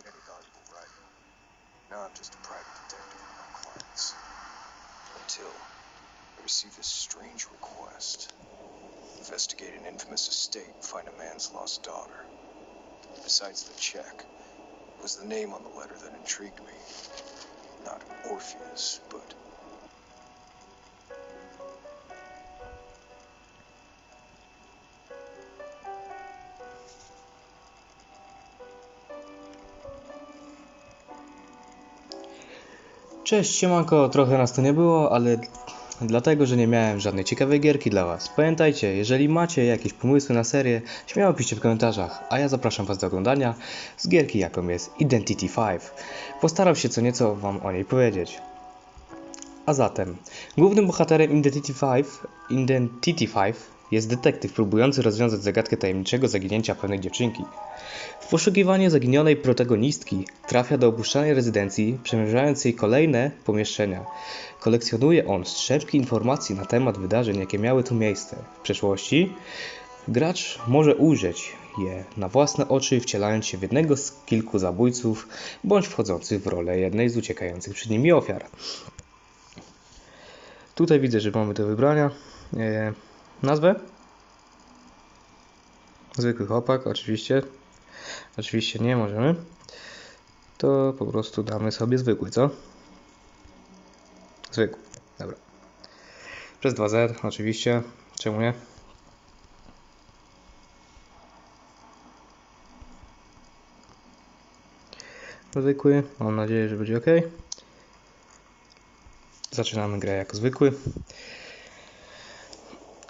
any valuable. Now I'm just a private detective with clients. Until I received this strange request. Investigate an infamous estate and find a man's lost daughter. Besides the check, it was the name on the letter that intrigued me. Not Orpheus, but Cześć, siemanko, trochę nas tu nie było, ale dlatego, że nie miałem żadnej ciekawej gierki dla was. Pamiętajcie, jeżeli macie jakieś pomysły na serię, śmiało piszcie w komentarzach, a ja zapraszam was do oglądania z gierki jaką jest Identity 5. Postaram się co nieco wam o niej powiedzieć. A zatem, głównym bohaterem Identity 5, Identity 5 jest detektyw próbujący rozwiązać zagadkę tajemniczego zaginięcia pewnej dziewczynki. W poszukiwaniu zaginionej protagonistki trafia do opuszczanej rezydencji, przemierzając jej kolejne pomieszczenia. Kolekcjonuje on strzępki informacji na temat wydarzeń, jakie miały tu miejsce w przeszłości. Gracz może ujrzeć je na własne oczy, wcielając się w jednego z kilku zabójców, bądź wchodzących w rolę jednej z uciekających przed nimi ofiar. Tutaj widzę, że mamy do wybrania e, nazwę. Zwykły chłopak, oczywiście. Oczywiście nie możemy. To po prostu damy sobie zwykły, co? Zwykły, dobra. Przez 2Z, oczywiście. Czemu nie? Zwykły, mam nadzieję, że będzie ok. Zaczynamy grę jako zwykły.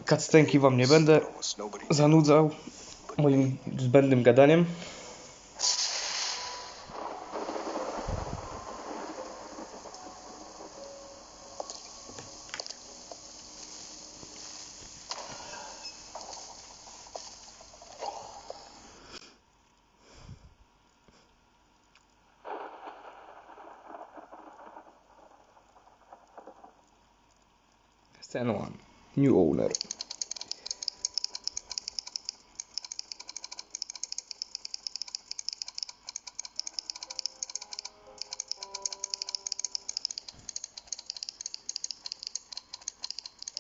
Cutscenki wam nie będę zanudzał moim zbędnym gadaniem.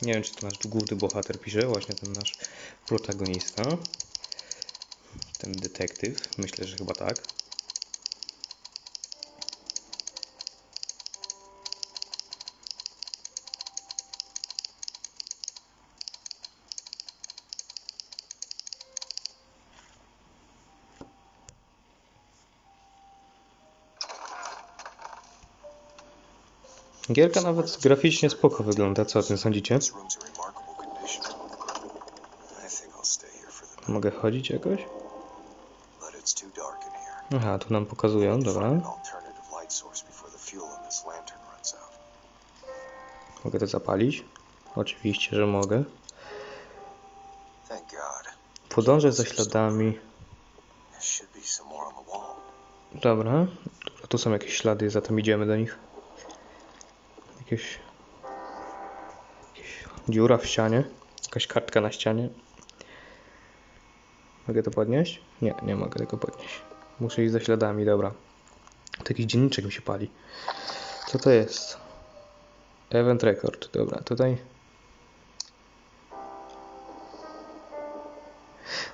Nie wiem, czy to nasz główny bohater pisze, właśnie ten nasz protagonista. Ten detektyw. Myślę, że chyba tak. Gierka nawet graficznie spoko wygląda. Co o tym sądzicie? Mogę chodzić jakoś? Aha, tu nam pokazują, dobra. Mogę to zapalić? Oczywiście, że mogę. Podążę za śladami. Dobra, tu są jakieś ślady, zatem idziemy do nich. Jakieś... Jakieś dziura w ścianie. Jakaś kartka na ścianie. Mogę to podnieść? Nie, nie mogę tego podnieść. Muszę iść za śladami, dobra. To jakiś dzienniczek mi się pali. Co to jest? Event record, dobra, tutaj.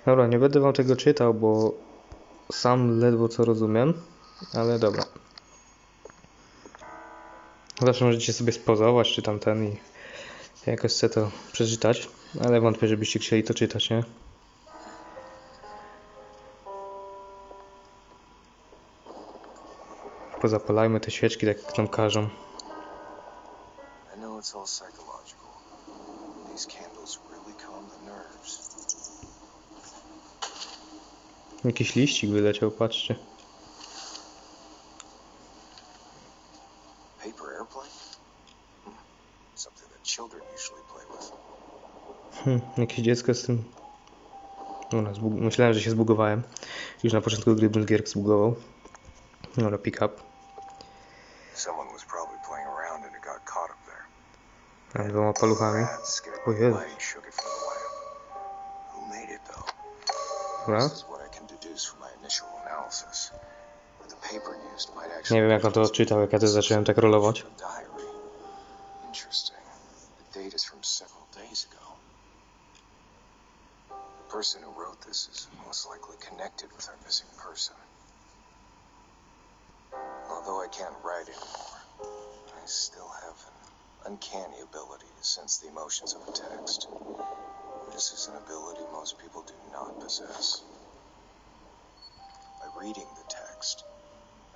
Dobra, nie będę wam tego czytał, bo sam ledwo co rozumiem, ale dobra. Zawsze możecie sobie spozować, czy tam ten i jakoś chcę to przeczytać, ale wątpię, żebyście chcieli to czytać, nie? Pozapalajmy te świeczki, tak jak nam każą. I know it's all psychological. These candles really calm the nerves. Jakiś liścik wyleciał, patrzcie. Hm, jakieś dziecko z tym. Dobra, zbug... myślałem, że się zbugowałem. Już na początku gry bym gierk zbugował. Dobra, pick up. Mam dwoma paluchami. It though? Dobra. Nie wiem jak on to odczytał, jak ja też zacząłem tak rolować. Uncanny ability to sense the emotions of a text. This is an ability most people do not possess. By reading the text,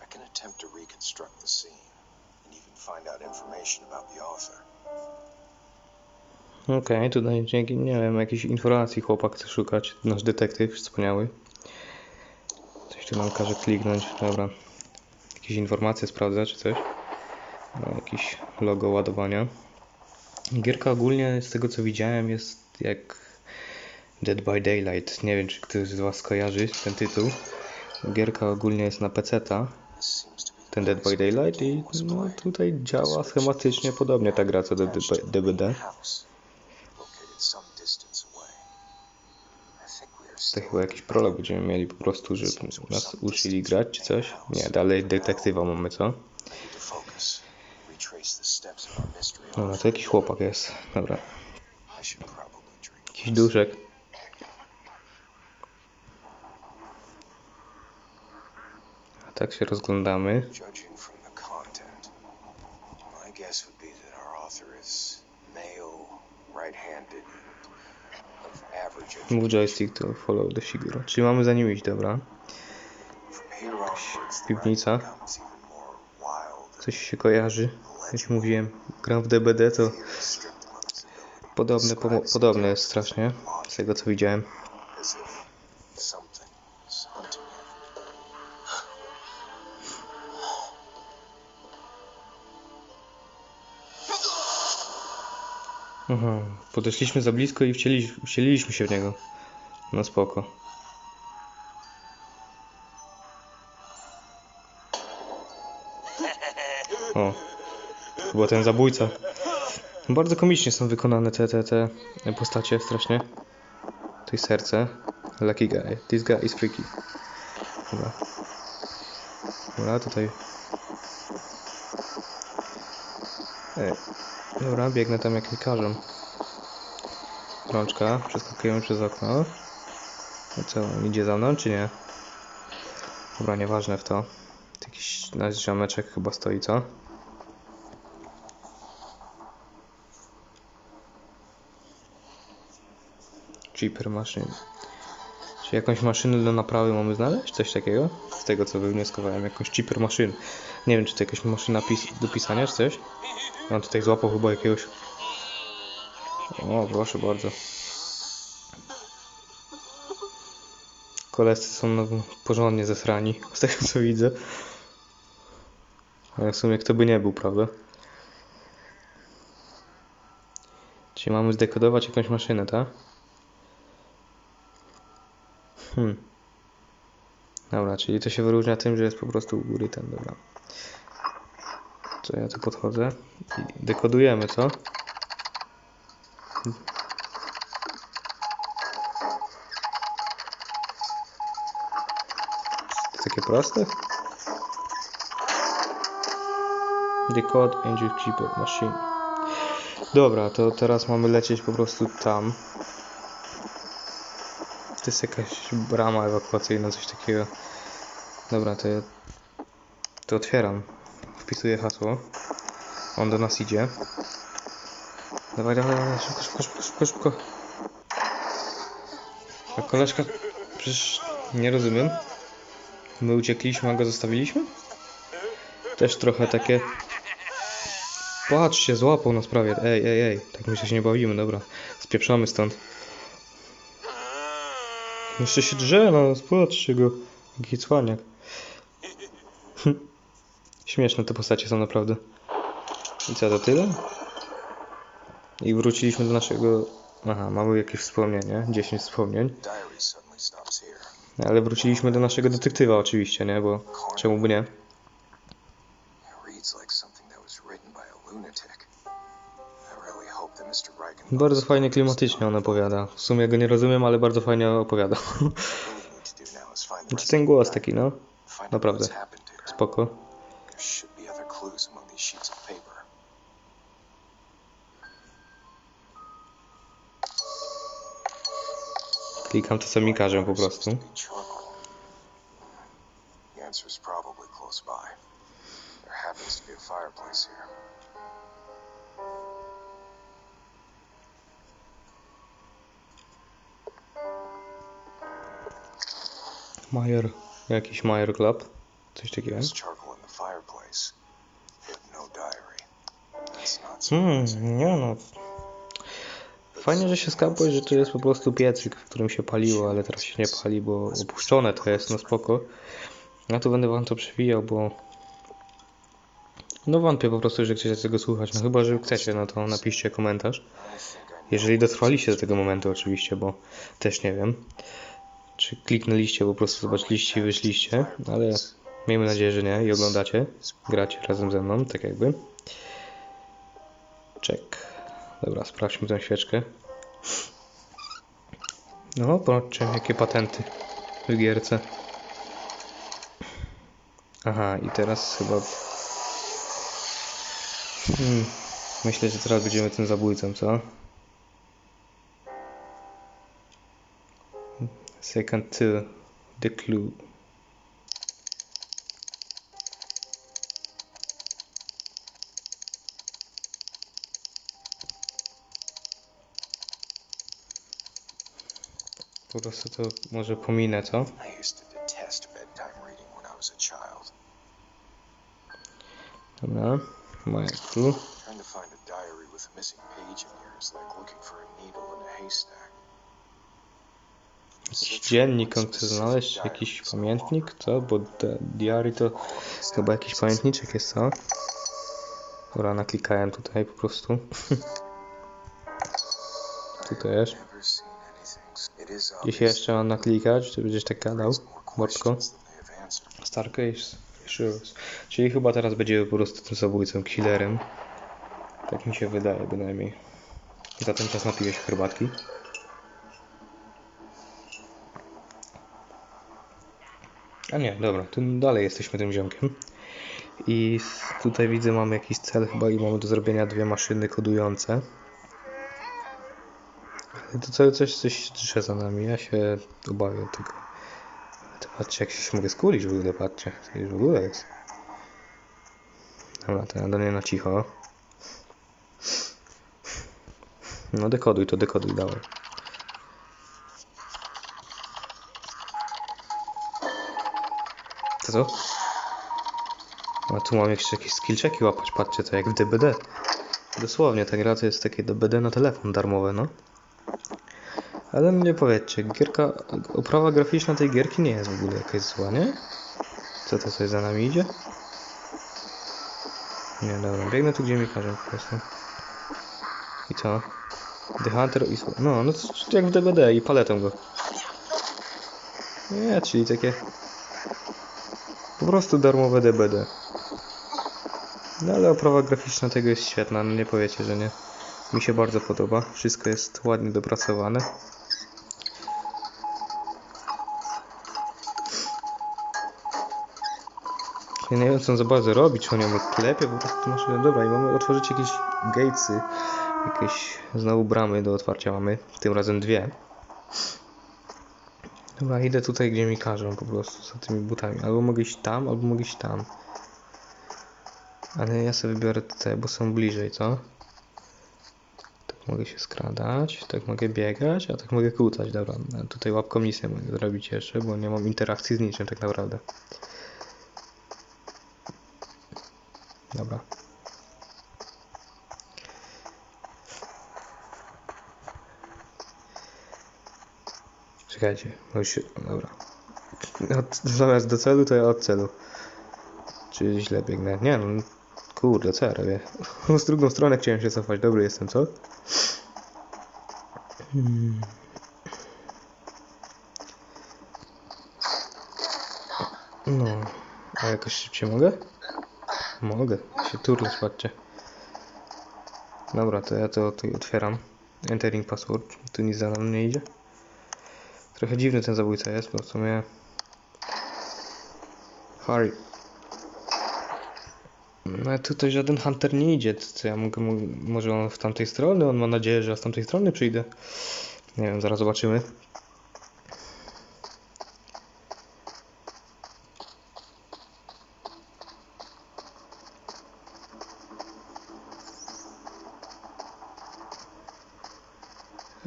I can attempt to reconstruct the scene and even find out information about the author. Okej, tutaj dzięki, nie wiem, jakiejś informacji chłopak chce szukać. Nasz detektyw, wspaniały. Coś tu nam każe kliknąć, dobra. Jakieś informacje sprawdza, czy coś. No, jakiś logo ładowania. Gierka ogólnie, z tego co widziałem, jest jak Dead by Daylight. Nie wiem, czy ktoś z Was kojarzy ten tytuł. Gierka ogólnie jest na PC-ta, ten Dead by Daylight i no, tutaj działa schematycznie podobnie ta gra co do DBD. To chyba jakiś prolog będziemy mieli po prostu, żeby nas uczyli grać czy coś. Nie, dalej detektywa mamy, co? I need to focus. Retrace the steps of our mystery. Dobra, to jakiś chłopak jest. Dobra, jakiś duszek. A tak się rozglądamy. Move joystick to follow the figure. Czyli mamy za nim iść, dobra. Piwnica. Coś się kojarzy. Jak mówiłem, gram w DBD, to podobne, podobne jest strasznie. Z tego co widziałem. Aha, podeszliśmy za blisko i wcieli, wcieliliśmy się w niego. No spoko. O, chyba ten zabójca. Bardzo komicznie są wykonane te, te, te postacie, strasznie. Jest serce. Lucky guy. This guy is freaky. Dobra. Dobra, tutaj. Ej. Dobra, biegnę tam jak mi. Rączka, przeskakujemy przez okno. I co, idzie za mną, czy nie? Dobra, nieważne w. To Jakiś nasz ziomeczek chyba stoi, co? Cheaper maszyn. Czy jakąś maszynę do naprawy mamy znaleźć? Coś takiego? Z tego co wywnioskowałem, jakąś cheaper maszyn. Nie wiem, czy to jakaś maszyna pis do pisania, czy coś? On tutaj złapał chyba jakiegoś. O, proszę bardzo. Koledzy są no, porządnie zesrani, z tego co widzę. Ale w sumie kto by nie był, prawda? Czyli mamy zdekodować jakąś maszynę, tak? Hmm. Dobra, czyli to się wyróżnia tym, że jest po prostu u góry ten, dobra. Co ja tu podchodzę i dekodujemy, co? To takie proste? Decode Angel Keeper Machine. Dobra, to teraz mamy lecieć po prostu tam. To jest jakaś brama ewakuacyjna, coś takiego. Dobra, to ja to otwieram. Wpisuję hasło. On do nas idzie. Dawaj, dawaj, dawaj, szybko, szybko, szybko, szybko, szybko. A koleżka, przecież nie rozumiem. My uciekliśmy, a go zostawiliśmy? Też trochę takie... Patrzcie, złapał nas prawie. Ej, ej, ej. Tak my się nie bawimy, dobra. Spieprzamy stąd. Jeszcze się drze, no, patrzcie go. Jaki cwaniak. Śmieszne te postacie są naprawdę. I co, to tyle? I wróciliśmy do naszego... Aha, mamy jakieś wspomnienie, 10 wspomnień. Ale wróciliśmy do naszego detektywa oczywiście, nie? Bo czemu by nie? Like something that was written by a lunatic. Bardzo fajnie klimatycznie on opowiada. W sumie go nie rozumiem, ale bardzo fajnie opowiada. Znaczy ten głos taki, no. naprawdę. spoko. Klikam to co mi każą po prostu. The answer is probably close by. There happens to be a fireplace here. Major, jakiś Major Club. Coś takiego. No Hmm, nie no. Fajnie, że się skapłeś, że to jest po prostu piecyk, w którym się paliło, ale teraz się nie pali, bo opuszczone to jest, no spoko. Ja tu będę wam to przewijał, bo... No wątpię po prostu, że chcecie tego słuchać, no chyba, że chcecie, no to napiszcie komentarz. Jeżeli dotrwaliście do tego momentu oczywiście, bo też nie wiem. Czy kliknęliście, po prostu zobaczyliście i wyszliście, ale miejmy nadzieję, że nie i oglądacie. Gracie razem ze mną, tak jakby. Czek. Dobra, sprawdźmy tę świeczkę. No, patrzcie, jakie patenty w gierce. Aha, i teraz chyba... Hmm, myślę, że teraz będziemy tym zabójcą, co? Second to the clue. Po prostu to może pominę, co? I used to detest bedtime reading when I was a child. Trying to find a diary with a missing page in here is like looking for a needle in a haystack. Jakiś dziennik on chce znaleźć, jakiś pamiętnik, co? Bo diary to chyba jakiś pamiętniczek jest, co? Dobra, naklikałem tutaj po prostu. tu też. Obvious jeszcze mam naklikać, czy będziesz tak gadał? answered. Starcase. Czyli chyba teraz będziemy po prostu tym zabójcą, killerem. Tak mi się wydaje bynajmniej. Za ten czas napiję się herbatki. A nie, dobra, tu dalej jesteśmy tym ziomkiem. I tutaj widzę mamy jakiś cel chyba i mamy do zrobienia dwie maszyny kodujące. Ale to cały coś, coś drze za nami, ja się obawiam tego. To patrzcie, jak się mogę skulić w ogóle, patrzcie. To już w ogóle jest. Dobra, to do niej na cicho. No dekoduj to, dekoduj, dawaj. Co? A tu mam jeszcze jakieś skillczeki łapać, patrzcie, to jak w DBD. Dosłownie, ta gra to jest takie DBD na telefon darmowe, no. Ale mnie powiedzcie, gierka, oprawa graficzna tej gierki nie jest w ogóle jakaś zła, nie? Co to coś za nami idzie? Nie, dobra, biegnę tu gdzie mi każą po prostu. I co? The Hunter i... No, no to jak w DBD i paletą go. Nie, czyli takie... Prostu darmowe DBD. No ale oprawa graficzna tego jest świetna, no nie powiecie, że nie. Mi się bardzo podoba, wszystko jest ładnie dopracowane. Nie wiem co za bardzo robi, czy on ją klepie, po prostu maszyną. Dobra, i mamy otworzyć jakieś gatesy, jakieś znowu bramy do otwarcia mamy, tym razem dwie. Dobra, idę tutaj, gdzie mi każą po prostu, za tymi butami. Albo mogę iść tam, albo mogę iść tam. Ale ja sobie wybiorę te, bo są bliżej, co? Tak mogę się skradać, tak mogę biegać, a tak mogę kłócać, dobra. A tutaj łapką nic nie mogę zrobić jeszcze, bo nie mam interakcji z niczym tak naprawdę. Dobra. Czekajcie, już. Dobra. Od, zamiast do celu, to ja od celu. Czy źle biegnę? Nie no, kurde, co ja robię? Z drugą stronę chciałem się cofać, dobry jestem, co? Hmm. No, a jakoś szybciej mogę? Mogę, się turlać, patrzcie. Dobra, to ja to tu otwieram. Entering password, tu nic za mną nie idzie. Trochę dziwny ten zabójca jest, bo w sumie... Harry. No tutaj żaden hunter nie idzie, co ja mogę, może on w tamtej strony, on ma nadzieję, że ja z tamtej strony przyjdę. Nie wiem, zaraz zobaczymy.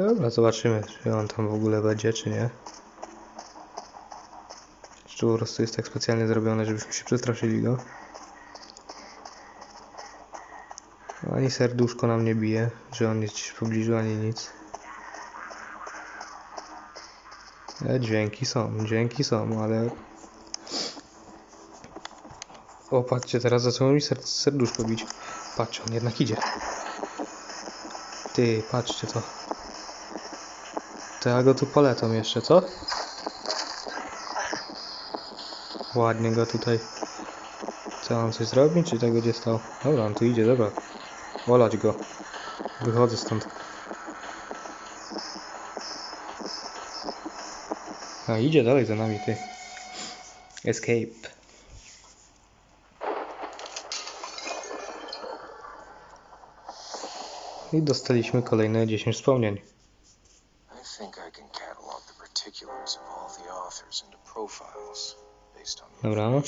Dobra, zobaczymy, czy on tam w ogóle będzie, czy nie. Czy po prostu jest tak specjalnie zrobione, żebyśmy się przestraszyli go. Ani serduszko nam nie bije, że on jest gdzieś w pobliżu, ani nic. E, dźwięki są, dźwięki są, ale... O, patrzcie, teraz zaczęło mi ser serduszko bić. Patrz, on jednak idzie. Ty, patrzcie to. To ja go tu polecam jeszcze, co? Ładnie go tutaj. Co, on coś zrobi, czy tak będzie stał? Dobra, on tu idzie, dobra. Wolać go. Wychodzę stąd. A, idzie dalej za nami, ty. Escape. I dostaliśmy kolejne 10 wspomnień. Dobra.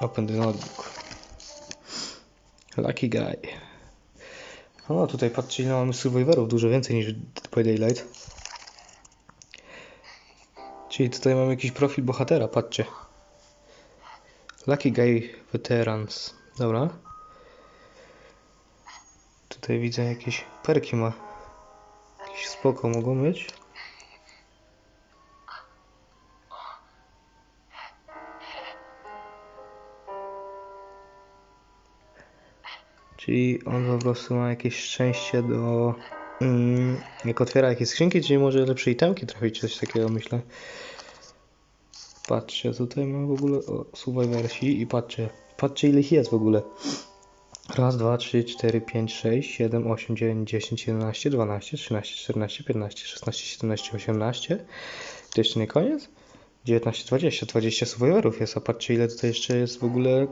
Open the notebook. Lucky guy. O, tutaj patrzcie ile mamy survivorów, dużo więcej niż Dead Daylight. Czyli tutaj mamy jakiś profil bohatera, patrzcie. Lucky guy veterans. Dobra. Tutaj widzę jakieś perki ma. Jakieś spoko mogą być. Czyli on po prostu ma jakieś szczęście do... Mm, jak otwiera jakieś skrzynki, czyli może lepsze itemki trafić, coś takiego myślę. Patrzcie, tutaj ma w ogóle o, Survivorsi i patrzcie, patrzcie ile ich jest w ogóle. Raz, dwa, trzy, cztery, pięć, sześć, siedem, osiem, dziewięć, dziesięć, jedenaście, dwanaście, trzynaście, czternaście, piętnaście, szesnaście, siedemnaście, osiemnaście. To jeszcze nie koniec? 19, 20, 20 Survivorów jest, a patrzcie ile tutaj jeszcze jest w ogóle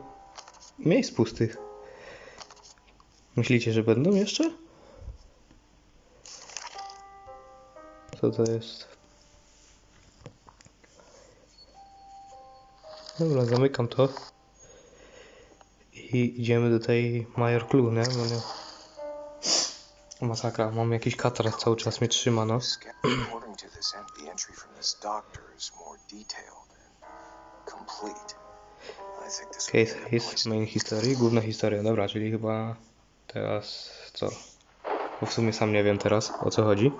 miejsc pustych. Myślicie, że będą jeszcze? Co to jest? Dobra, zamykam to. I idziemy do tej Major Clue, nie? Bo nie... Masakra, mam jakiś katar cały czas mnie trzyma, no. Case his main history, główna historia, dobra, czyli chyba teraz co? Bo w sumie sam nie wiem teraz o co chodzi.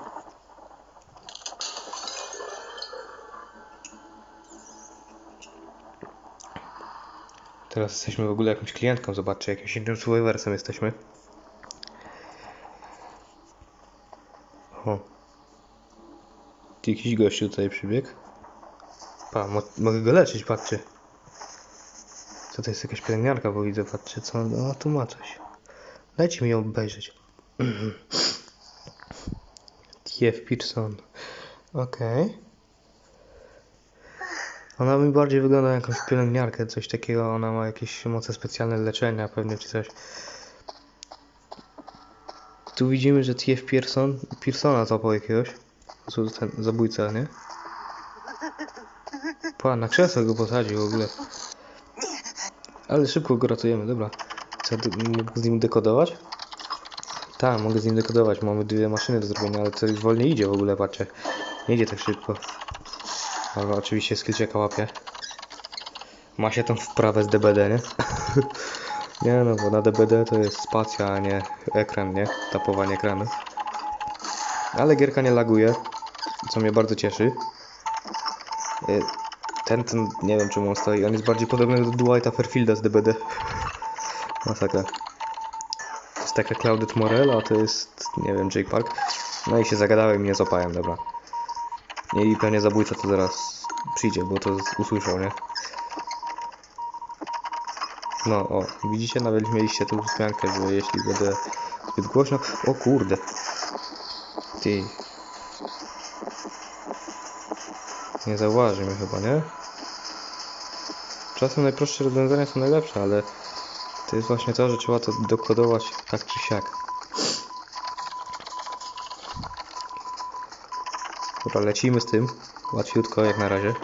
Teraz jesteśmy w ogóle jakimś klientką, zobaczcie, jakimś innym survivorsem jesteśmy. O. Jakiś gościu tutaj przybiegł. Pa, mo mogę go leczyć, patrzcie. Co to jest jakaś pielęgniarka, bo widzę, patrzcie co on, o tu ma coś. Dajcie mi ją obejrzeć. Jeff Pearson. Okej. Ona mi bardziej wygląda jakąś pielęgniarkę, coś takiego. Ona ma jakieś moce specjalne leczenia pewnie, czy coś. Tu widzimy, że T.F. Pearson, Pearsona złapał jakiegoś. Ten zabójca, nie? Pa, na krzesło go posadził w ogóle. Ale szybko go ratujemy, dobra. Mogę z nim dekodować? Tak, mogę z nim dekodować. Mamy dwie maszyny do zrobienia, ale już wolniej idzie w ogóle, patrzcie. Nie idzie tak szybko. Ale oczywiście skillczeka łapie. Ma się tą wprawę z DBD, nie? nie no, bo na DBD to jest spacja, a nie ekran, nie? Tapowanie ekranu. Ale gierka nie laguje, co mnie bardzo cieszy. Y, Ten, ten, nie wiem czemu on stoi, on jest bardziej podobny do Dwighta Fairfielda z DBD. Masakra. To jest taka Clouded Morel, a to jest, nie wiem, Jake Park. No i się zagadałem i nie złapałem, dobra. I pewnie zabójca to zaraz przyjdzie, bo to usłyszał, nie? No, o, widzicie, nawet mieliście tu wzmiankę, że jeśli będę zbyt głośno... O kurde! Ty... Nie zauważy mnie chyba, nie? czasem najprostsze rozwiązania są najlepsze, ale to jest właśnie to, że trzeba to dokodować tak czy siak. Dobra, lecimy z tym. Łatwiutko jak na razie.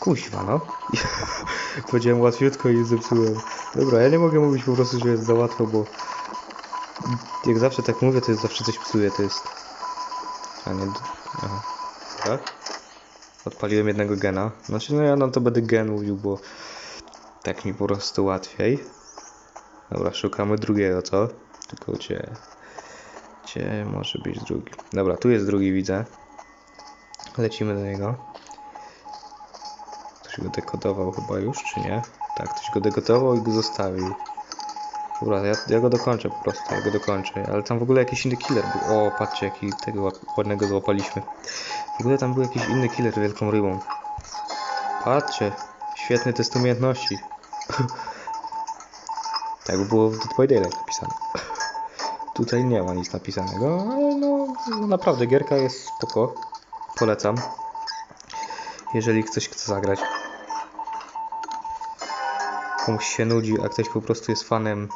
Kuźwa, no. Powiedziałem łatwiutko i zepsułem. Dobra, ja nie mogę mówić po prostu, że jest za łatwo, bo jak zawsze tak mówię, to jest zawsze coś psuje, to jest... A nie... Aha. Tak? Odpaliłem jednego gena. Znaczy, no ja na to będę gen mówił, bo tak mi po prostu łatwiej. Dobra, szukamy drugiego, co? Tylko gdzie... Gdzie może być drugi? Dobra, tu jest drugi, widzę. Lecimy do niego. Ktoś go dekodował chyba już, czy nie? Tak, ktoś go dekodował i go zostawił. Dobra, ja, ja go dokończę po prostu, ja go dokończę. Ale tam w ogóle jakiś inny killer był. O, patrzcie, jaki tego ład- ładnego złapaliśmy. W ogóle tam był jakiś inny killer wielką rybą. Patrzcie, świetny test umiejętności. tak by było w Dead Daylight napisane. Tutaj nie ma nic napisanego, ale no naprawdę gierka jest spoko. Polecam. Jeżeli ktoś chce zagrać. Komuś się nudzi, a ktoś po prostu jest fanem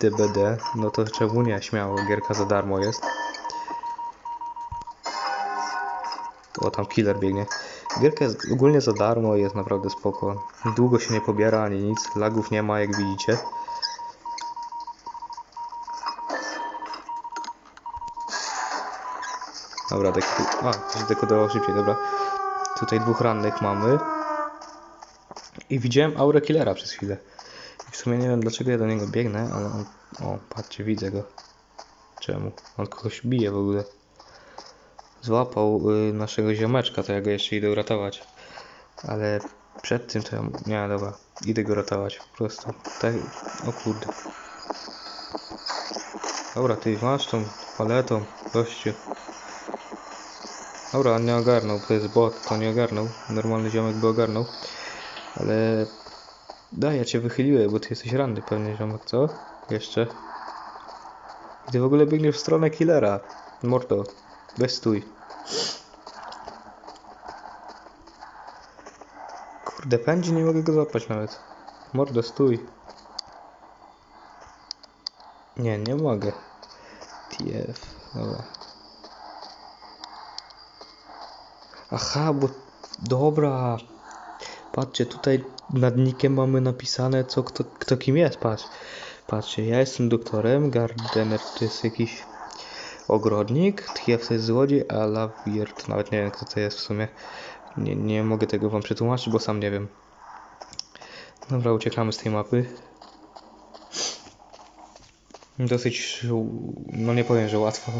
DBD, no to czemu nie? Śmiało, gierka za darmo jest. O, tam killer biegnie. Gierka jest ogólnie za darmo, jest naprawdę spoko. Długo się nie pobiera ani nic, lagów nie ma jak widzicie. Dobra, dek a, się dekodowało szybciej, dobra. Tutaj dwóch rannych mamy. I widziałem aurę killera przez chwilę. I w sumie nie wiem dlaczego ja do niego biegnę, ale on... O, patrzcie, widzę go. Czemu? On kogoś bije w ogóle. Złapał y, naszego ziomeczka, to ja go jeszcze idę uratować. Ale przed tym to ja... Nie, dobra. Idę go ratować, po prostu. Tak... O kurde. Dobra, ty masz tą paletą, gościu. Dobra, on nie ogarnął, to jest bot, to nie ogarnął. Normalny ziomek by ogarnął. Ale... Daj, ja cię wychyliłem, bo ty jesteś ranny pewnie ziomek, co? Jeszcze. Ty w ogóle biegniesz w stronę killera. Mordo, weź stój. Kurde, pędzi, nie mogę go złapać nawet. Mordo, stój. Nie, nie mogę. TF, dobra. Aha, bo... Dobra. Patrzcie, tutaj nad nikiem mamy napisane, co kto, kto kim jest, patrz. Patrzcie, ja jestem doktorem, Gardener to jest jakiś ogrodnik, jest złodziej, a Lavier to nawet nie wiem kto to jest w sumie. Nie, nie mogę tego wam przetłumaczyć, bo sam nie wiem. Dobra, uciekamy z tej mapy. Dosyć, no nie powiem, że łatwo,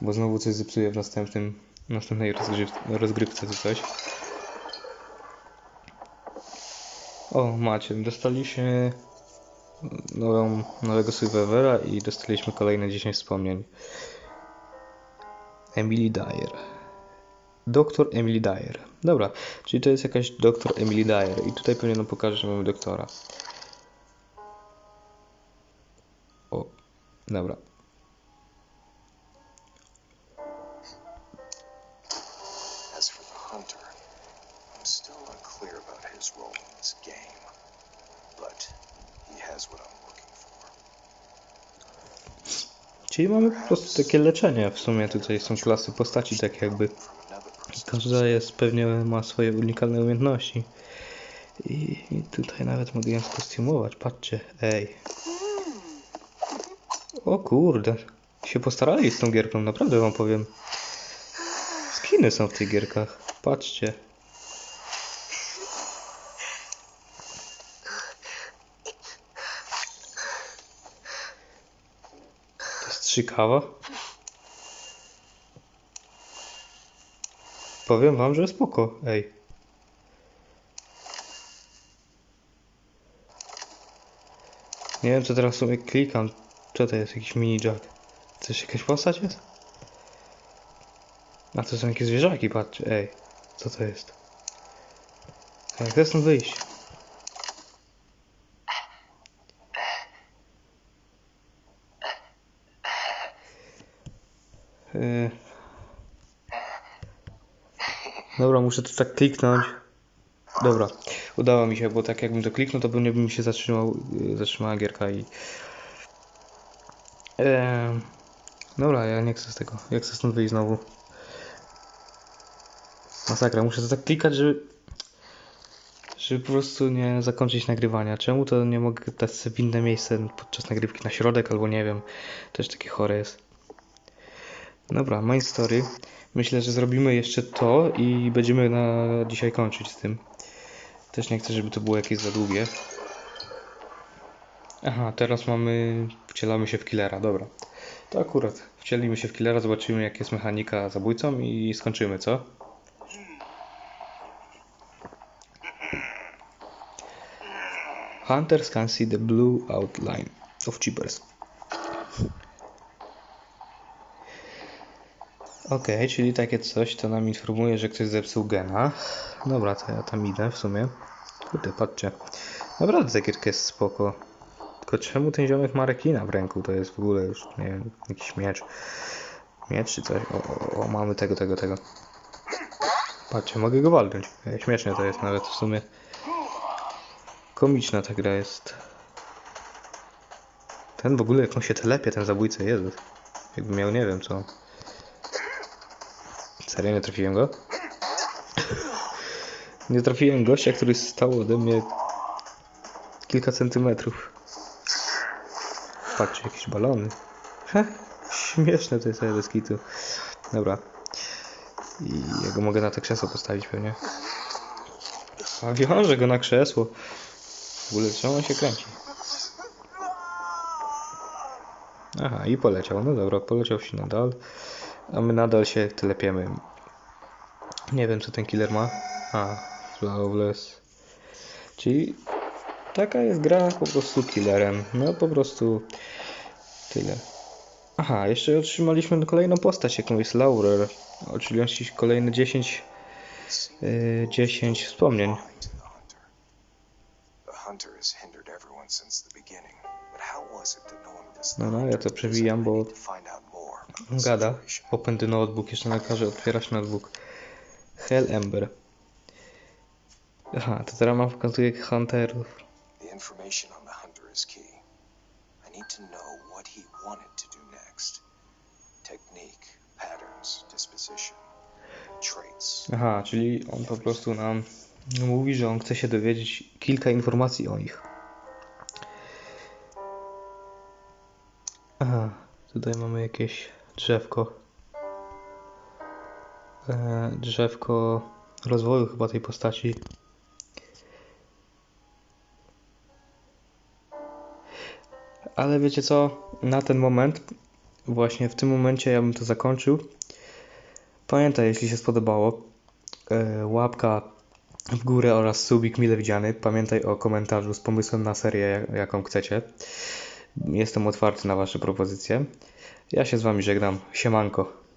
bo znowu coś zepsuję w następnym, następnej rozgryw, rozgrywce czy coś. O, macie, dostaliśmy nową, nowego survivora i dostaliśmy kolejne 10 wspomnień. Emily Dyer. Doktor Emily Dyer. Dobra, czyli to jest jakaś doktor Emily Dyer i tutaj pewnie nam pokaże, że mamy doktora. O, dobra. Czyli mamy po prostu takie leczenie w sumie tutaj są klasy postaci tak jakby. Każda jest pewnie ma swoje unikalne umiejętności. I, I tutaj nawet mogę ją skostiumować, patrzcie, ej. O kurde, się postarali z tą gierką, naprawdę wam powiem. Skiny są w tych gierkach, patrzcie. To jest strzykawa. Powiem wam, że spoko, ej. Nie wiem, co teraz sobie klikam. Co to jest? Jakiś mini jack? Coś jakaś postać jest? A to są jakieś zwierzaki, patrz. Ej, co to jest? Jak chcę stąd wyjść? Yy. Dobra, muszę tu tak kliknąć. Dobra, udało mi się, bo tak jakbym to kliknął, to pewnie by mi się zatrzymał, yy, zatrzymała gierka i... Eee, dobra, ja nie chcę z tego, ja chcę stąd wyjść znowu. Masakra, muszę to tak klikać, żeby... Żeby po prostu nie zakończyć nagrywania. Czemu to nie mogę dać sobie inne miejsce podczas nagrywki na środek albo nie wiem. Też takie chore jest. Dobra, main story. Myślę, że zrobimy jeszcze to i będziemy na dzisiaj kończyć z tym. Też nie chcę, żeby to było jakieś za długie. Aha, teraz mamy... Wcielamy się w killera, dobra. To akurat. Wcielimy się w killera, zobaczymy jak jest mechanika zabójcą i skończymy, co? Hunters can see the blue outline of Cheapers. Okej, czyli takie coś, to nam informuje, że ktoś zepsuł gena. Dobra, to ja tam idę w sumie. Kurde, patrzcie. Naprawdę ta gierka jest spoko. Tylko czemu ten ziomek ma rekina w ręku? To jest w ogóle już, nie wiem, jakiś miecz. Miecz czy coś? O, o, o mamy tego, tego, tego. Patrzcie, mogę go walnąć. Śmieszne to jest nawet w sumie. Komiczna ta gra jest. Ten w ogóle jak on się telepie, ten zabójca, Jezus. Jakby miał nie wiem co. Serio nie trafiłem go? nie trafiłem gościa, który stał ode mnie kilka centymetrów. Patrzcie, jakieś balony. Śmieszne to jest bez kitu. Dobra. I ja go mogę na to krzesło postawić pewnie. A wiążę go na krzesło. W ogóle czemu on się kręci? Aha, i poleciał. No dobra, poleciał się nadal. A my nadal się telepiemy. Nie wiem, co ten killer ma. A, Flawless. Czyli taka jest gra po prostu killerem. No po prostu tyle. Aha, jeszcze otrzymaliśmy kolejną postać, jaką jest Laurer. Czyli ci kolejne 10, yy, 10 wspomnień. No No, no, ja to przewijam, bo gada. The notebook, jeszcze na każe otwierać notebook. Hell Ember. Aha, to teraz mam pokazuje hunterów. The information on the hunter is key. I need to know what he wanted to do next. Technique, patterns, disposition, traits. Aha, czyli on po prostu nam mówi, że on chce się dowiedzieć kilka informacji o nich. Aha, tutaj mamy jakieś drzewko. E, drzewko rozwoju chyba tej postaci. Ale wiecie co? Na ten moment, właśnie w tym momencie ja bym to zakończył. Pamiętaj, jeśli się spodobało, e, łapka w górę oraz subik mile widziany. Pamiętaj o komentarzu z pomysłem na serię, jak- jaką chcecie. Jestem otwarty na Wasze propozycje. Ja się z Wami żegnam. Siemanko.